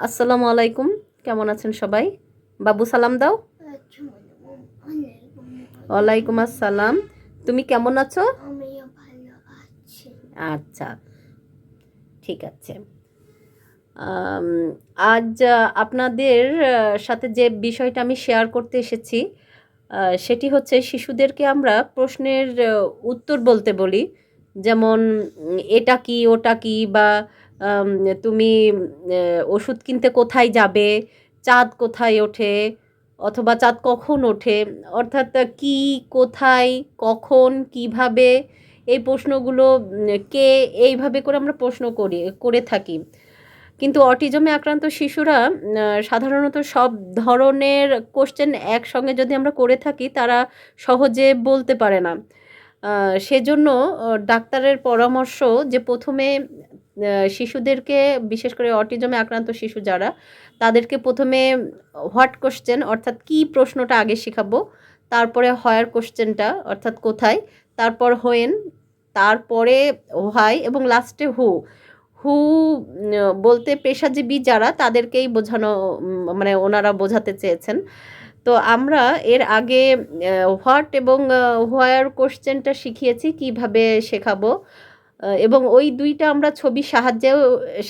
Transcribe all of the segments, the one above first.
আসসালামু আলাইকুম। কেমন আছেন সবাই? বাবু সালাম দাও। ওয়ালাইকুম আসসালাম। তুমি কেমন আছো? আচ্ছা ঠিক আছে। আজ আপনাদের সাথে যে বিষয়টা আমি শেয়ার করতে এসেছি সেটি হচ্ছে শিশুদেরকে আমরা প্রশ্নের উত্তর বলতে বলি। যেমন এটা কি ওটা কি বা তুমি ওষুধ কিনতে কোথায় যাবে? চাঁদ কোথায় ওঠে? অথবা চাঁদ কখন ওঠে? অর্থাৎ কি, কোথায়, কখন, কীভাবে? এই প্রশ্নগুলো কে এইভাবে করে আমরা প্রশ্ন করি, করে থাকি। কিন্তু অটিজমে আক্রান্ত শিশুরা সাধারণত সব ধরনের কোশ্চেন একসঙ্গে যদি আমরা করে থাকি, তারা সহজে বলতে পারে না। সেজন্য ডাক্তারের পরামর্শ যে প্রথমে শিশুদেরকে, বিশেষ করে অটিজমে আক্রান্ত শিশু যারা, তাদেরকে প্রথমে হোয়াট কোশ্চেন, অর্থাৎ কি প্রশ্নটা আগে শেখাবো, তারপরে হয়ার কোশ্চেনটা, অর্থাৎ কোথায়, তারপর হোয়েন, তারপরে হাই এবং লাস্টে হু। হু বলতে পেশাজীবী যারা, তাদেরকেই বোঝানো মানে ওনারা বোঝাতে চেয়েছেন। তো আমরা এর আগে হোয়াট এবং হোয়ার কোশ্চেনটা শিখিয়েছি, কীভাবে শেখাবো। এবং ওই দুইটা আমরা ছবির সাহায্যেও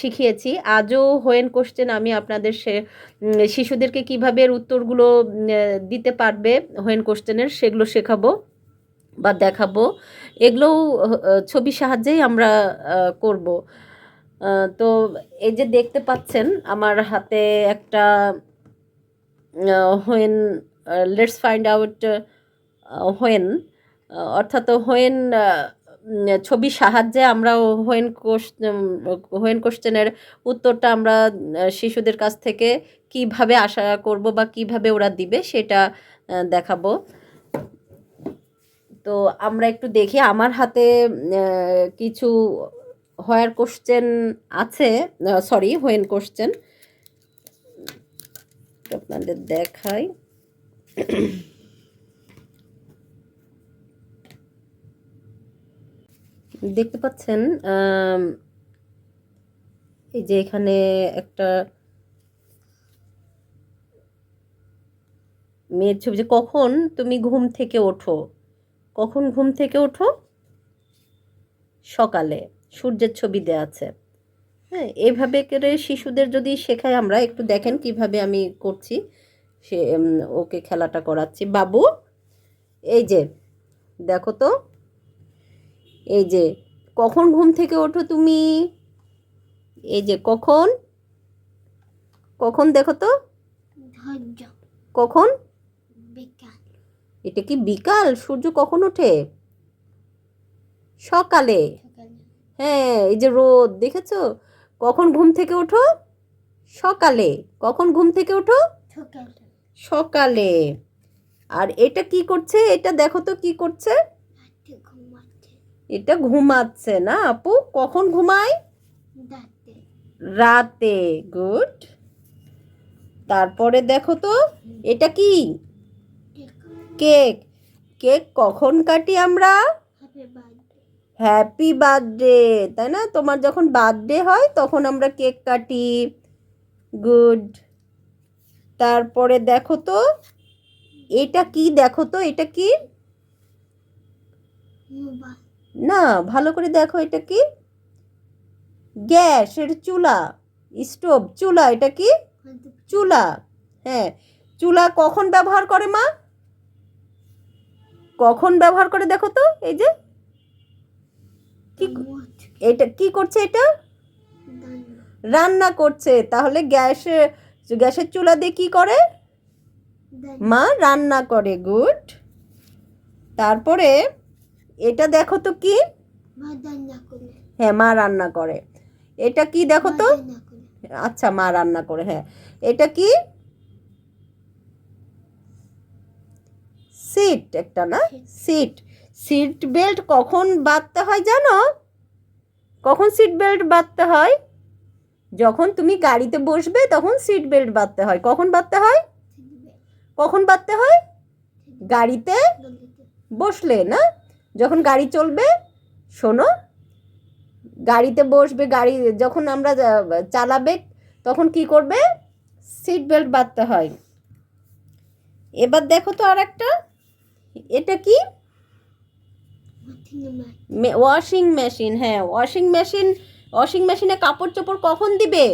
শিখিয়েছি। আজও হোয়েন কোশ্চেন আমি আপনাদের সে শিশুদেরকে কীভাবে এর উত্তরগুলো দিতে পারবে হোয়েন কোশ্চেনের সেগুলো শেখাবো বা দেখাবো। এগুলোও ছবির সাহায্যেই আমরা করব। তো এই যে দেখতে পাচ্ছেন, আমার হাতে একটা when let's find out when অর্থাৎ হোয়েন ছবির সাহায্যে আমরা হোয়েন কোশ্চেন হোয়েন কোশ্চেনের উত্তরটা আমরা শিশুদের কাছ থেকে কীভাবে আশা করব বা কীভাবে ওরা দিবে সেটা দেখাবো। তো আমরা একটু দেখি, আমার হাতে কিছু হোয়ার কোশ্চেন আছে সরি, হোয়েন কোশ্চেন। আপনাদের দেখাই। দেখতে পাচ্ছেন এই যে এখানে একটা মেয়ের ছবি যে কখন তুমি ঘুম থেকে ওঠো? কখন ঘুম থেকে ওঠো? সকালে। সূর্যের ছবি দেওয়া আছে। হ্যাঁ এভাবে করে শিশুদের যদি শেখাই, আমরা একটু দেখেন কীভাবে আমি করছি। সে ওকে খেলাটা করাচ্ছি। বাবু, এই যে, দেখো তো। এই যে কখন ঘুম থেকে ওঠো তুমি? এই যে কখন? কখন দেখো তো? কখন? বিকাল। এটা কি বিকাল? সূর্য কখন ওঠে? সকালে। হ্যাঁ এই যে রোদ দেখেছ? কখন ঘুম থেকে ওঠো? সকালে। কখন ঘুম থেকে ওঠো? সকালে। আর এটা কি করছে? এটা দেখো তো কি করছে? এটা ঘুমাচ্ছে না আপু? কখন ঘুমায় রাতে। গুড। তারপরে দেখো তো এটা কি? কেক। কেক কখন কাটি আমরা? হ্যাপি বার্থডে হ্যাপি বার্থডে তাই না? তোমার যখন বার্থডে হয় তখন আমরা কেক কাটি। গুড। তারপরে দেখো তো এটা কি? দেখো তো এটা কি? মোবাইল। না ভালো করে দেখো এটা কি? গ্যাস এটা চুলা স্টোভ চুলা এটা কি? চুলা হ্যাঁ। চুলা কখন ব্যবহার করে মা? কখন ব্যবহার করে দেখো তো এই যে। কি এটা কি করছে এটা? রান্না করছে তাহলে গ্যাসে গ্যাসের চুলা দিয়ে কি করে? মা রান্না করে গুড। তারপরে এটা দেখো তো কি? হ্যাঁ মা রান্না করে। এটা কি দেখো তো? আচ্ছা মা রান্না করে হ্যাঁ। এটা কি? সিট একটা না? সিট। সিট। বেল্ট কখন বাঁধতে হয় জানো? কখন সিট বেল্ট বাঁধতে হয়? যখন তুমি গাড়িতে বসবে তখন সিট বেল্ট বাঁধতে হয়। কখন বাঁধতে হয়? কখন বাঁধতে হয়? গাড়িতে বসলে না? যখন গাড়ি চলবে শোনো গাড়িতে বসবে গাড়ি যখন আমরা চালাবে তখন কি করবে? সিট বেল্ট বাঁধতে হয়। এবার দেখো তো আর একটা এটা কি? ওয়াশিং মেশিন হ্যাঁ ওয়াশিং মেশিন ওয়াশিং মেশিনে কাপড় চোপড় কখন দিবে?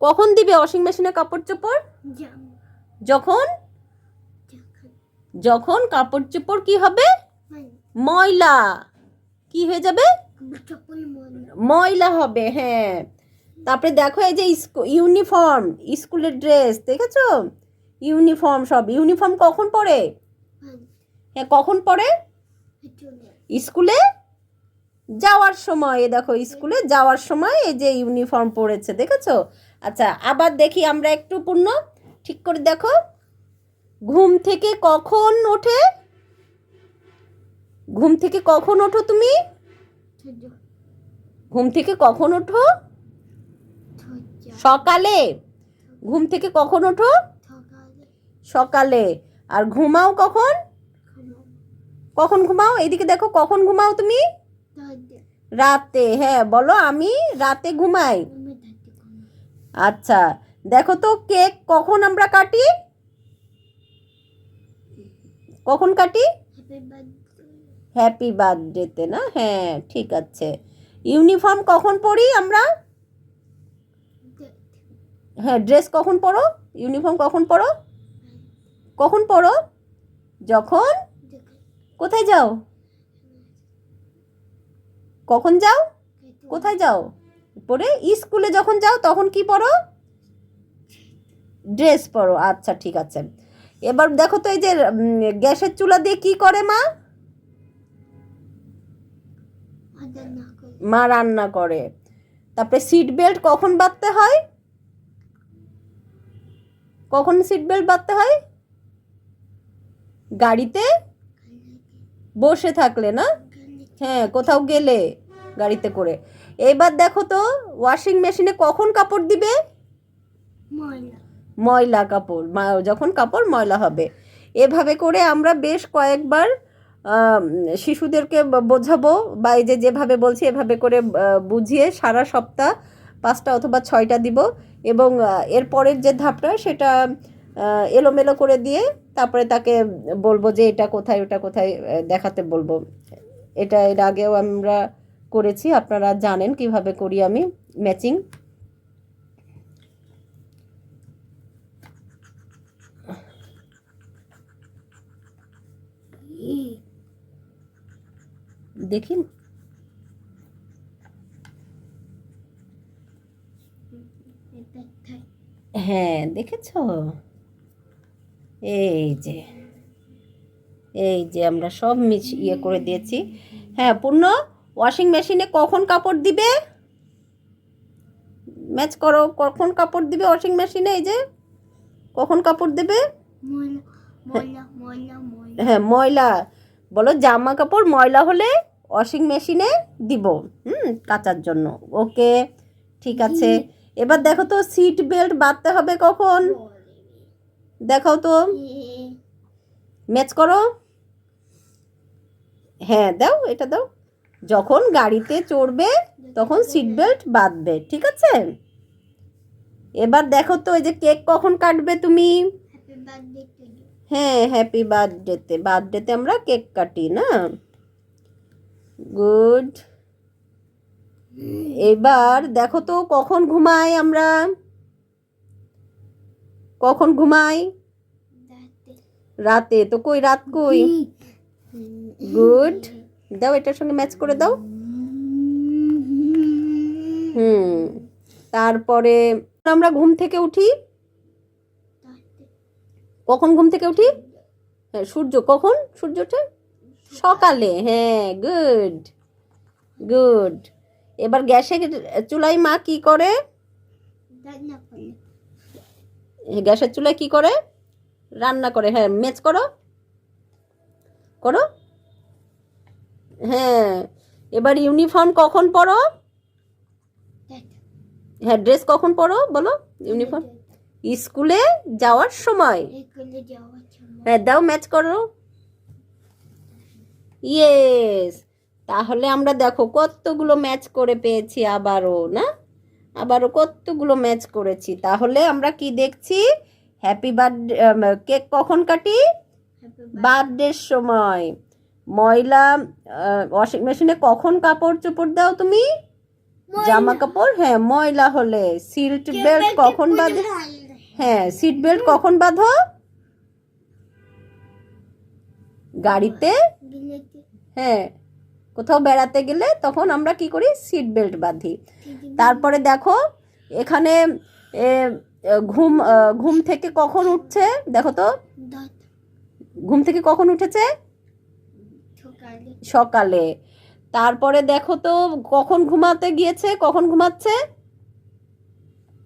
কখন দিবে ওয়াশিং মেশিনে কাপড় চোপড় যখন। যখন? কাপড় চোপড় কি হবে? ময়লা। কি হয়ে যাবে? ময়লা হবে হ্যাঁ। তারপরে দেখো এই যে ইউনিফর্ম, স্কুলের ড্রেস, দেখেছ? ইউনিফর্ম সব। ইউনিফর্ম কখন পরে? হ্যাঁ কখন পরে? স্কুলে? যাওয়ার সময়। এ দেখো, স্কুলে যাওয়ার সময় এই যে ইউনিফর্ম পরেছে, দেখেছ? আচ্ছা আবার দেখি আমরা একটু পূর্ণ। ঠিক করে দেখো। ঘুম থেকে কখন ওঠে? ঘুম থেকে কখন ওঠো তুমি? ঘুম থেকে কখন ওঠো? সকালে। ঘুম থেকে কখন ওঠো? সকালে। আর ঘুমাও কখন? কখন ঘুমাও? এদিকে দেখো কখন ঘুমাও তুমি? রাতে। হ্যাঁ বলো আমি রাতে ঘুমাই। আচ্ছা দেখো তো কেক কখন আমরা কাটি? কখন কাটি? হ্যাপি বার্থডেতে না? হ্যাঁ ঠিক আছে। ইউনিফর্ম কখন পরি আমরা? হ্যাঁ ড্রেস কখন পরো? ইউনিফর্ম কখন পরো? কখন পরো? যখন? কোথায় যাও? কখন যাও? কোথায় যাও? পরে স্কুলে যখন যাও, তখন কি পরো? ড্রেস পরো। আচ্ছা ঠিক আছে। এবার দেখো তো এই যে গ্যাসের চুলা দিয়ে কি করে মা? মা রান্না করে। তারপরে সিট বেল্ট কখন বাঁধতে হয়? কখন সিট বেল্ট বাঁধতে হয়? গাড়িতে? বসে থাকলে না? হ্যাঁ কোথাও গেলে গাড়িতে করে। এবার দেখো তো ওয়াশিং মেশিনে কখন কাপড় দিবে? ময়লা। ময়লা কাপড় যখন কাপড় ময়লা হবে। এভাবে করে আমরা বেশ কয়েকবার শিশুদেরকে বোঝাবো বা এই যে যেভাবে বলছি, এভাবে করে বুঝিয়ে সারা সপ্তাহ পাঁচটা অথবা ছয়টা দিব এবং এর পরের যে ধাপটা সেটা এলোমেলো করে দিয়ে তারপরে তাকে বলব যে এটা কোথায়, ওটা কোথায় দেখাতে বলব। এটা এর আগেও আমরা করেছি, আপনারা জানেন কীভাবে করি আমি ম্যাচিং। দেখি। হ্যাঁ দেখেছ? এই যে এই যে আমরা সব মিশ ইয়ে করে দিয়েছি। হ্যাঁ পূর্ণ ওয়াশিং মেশিনে কখন কাপড় দিবে? ম্যাচ করো কখন কাপড় দিবে ওয়াশিং মেশিনে এই যে কখন কাপড় দেবে? হ্যাঁ ময়লা। বলো জামা কাপড় ময়লা হলে? ওয়াশিং মেশিনে দিব হুম কাচার জন্য। ওকে ঠিক আছে। এবার দেখো তো সিট বেল্ট বাঁধতে হবে কখন? দেখাও তো। ম্যাচ করো। হ্যাঁ দাও এটা দাও। যখন গাড়িতে চড়বে তখন সিট বেল্ট বাঁধবে ঠিক আছে? এবার দেখো তো এই যে কেক কখন কাটবে তুমি? হ্যাঁ হ্যাপি বার্থডেতে বার্থডেতে আমরা কেক কাটি না? গুড এবার দেখো তো কখন ঘুমাই আমরা? কখন ঘুমাই? রাতে। তো কই, রাত কই? গুড দাও, এটার সঙ্গে ম্যাচ করে দাও। হুম। তারপরে আমরা ঘুম থেকে উঠি? কখন ঘুম থেকে উঠি? হ্যাঁ সূর্য। কখন সূর্য ওঠে? সকালে হ্যাঁ গুড গুড এবার গ্যাসে চুলায় মা কি করে? গ্যাসের চুলায় কি করে? রান্না করে হ্যাঁ মেচ করো। করো। হ্যাঁ এবার ইউনিফর্ম কখন পরো? হ্যাঁ ড্রেস কখন পরো বলো? ইউনিফর্ম। স্কুলে যাওয়ার সময়। হ্যাঁ দাও ম্যাচ করো। ইয়েস তাহলে আমরা দেখো কতগুলো ম্যাচ করে পেয়েছি আবারও না? আবারও কতগুলো ম্যাচ করেছি। তাহলে আমরা কি দেখছি? হ্যাপি বার্থডে কেক কখন কাটি? বার্থডের সময়। ময়লা ওয়াশিং মেশিনে কখন কাপড় চোপড় দাও তুমি? জামা কাপড়? হ্যাঁ ময়লা হলে। সিট বেল্ট কখন বাঁধে? হ্যাঁ সিট বেল্ট কখন বাঁধো? গাড়িতে হ্যাঁ কোথাও বেড়াতে গেলে তখন আমরা কি করি? সিট বেল্ট বাঁধি। তারপরে দেখো এখানে ঘুম ঘুম থেকে কখন উঠছে দেখো তো? ঘুম থেকে কখন উঠেছে? সকালে। সকালে। তারপরে দেখো তো কখন ঘুমাতে গিয়েছে? কখন ঘুমাচ্ছে?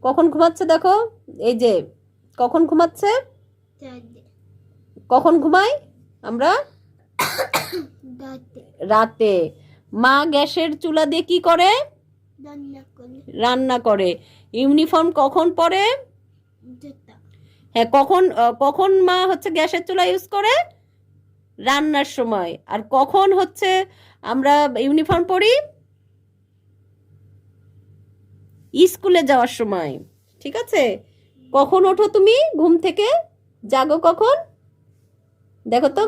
কখন ঘুমাচ্ছে দেখো? এই যে কখন ঘুমাচ্ছে? কখন ঘুমাই আমরা রাতে। মা গ্যাসের চুলা দিয়ে কি করে? রান্না করে। ইউনিফর্ম কখন পরে? হ্যাঁ কখন কখন মা হচ্ছে গ্যাসের চুলা ইউজ করে? রান্নার সময়। আর কখন হচ্ছে আমরা ইউনিফর্ম পরি? স্কুলে যাওয়ার সময়। ঠিক আছে? কখন ওঠো তুমি? ঘুম থেকে? জাগো কখন? দেখো তো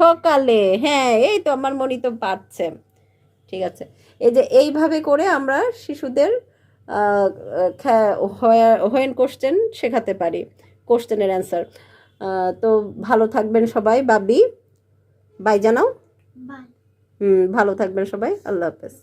সকালে হ্যাঁ এই তো আমার মনি তো পারছে। ঠিক আছে এই যে এইভাবে করে আমরা শিশুদের হোয়েন কোশ্চেন শেখাতে পারি কোশ্চেনের অ্যান্সার তো ভালো থাকবেন সবাই বাবি। বাই জানাও। হুম ভালো থাকবেন সবাই আল্লাহ হাফেজ।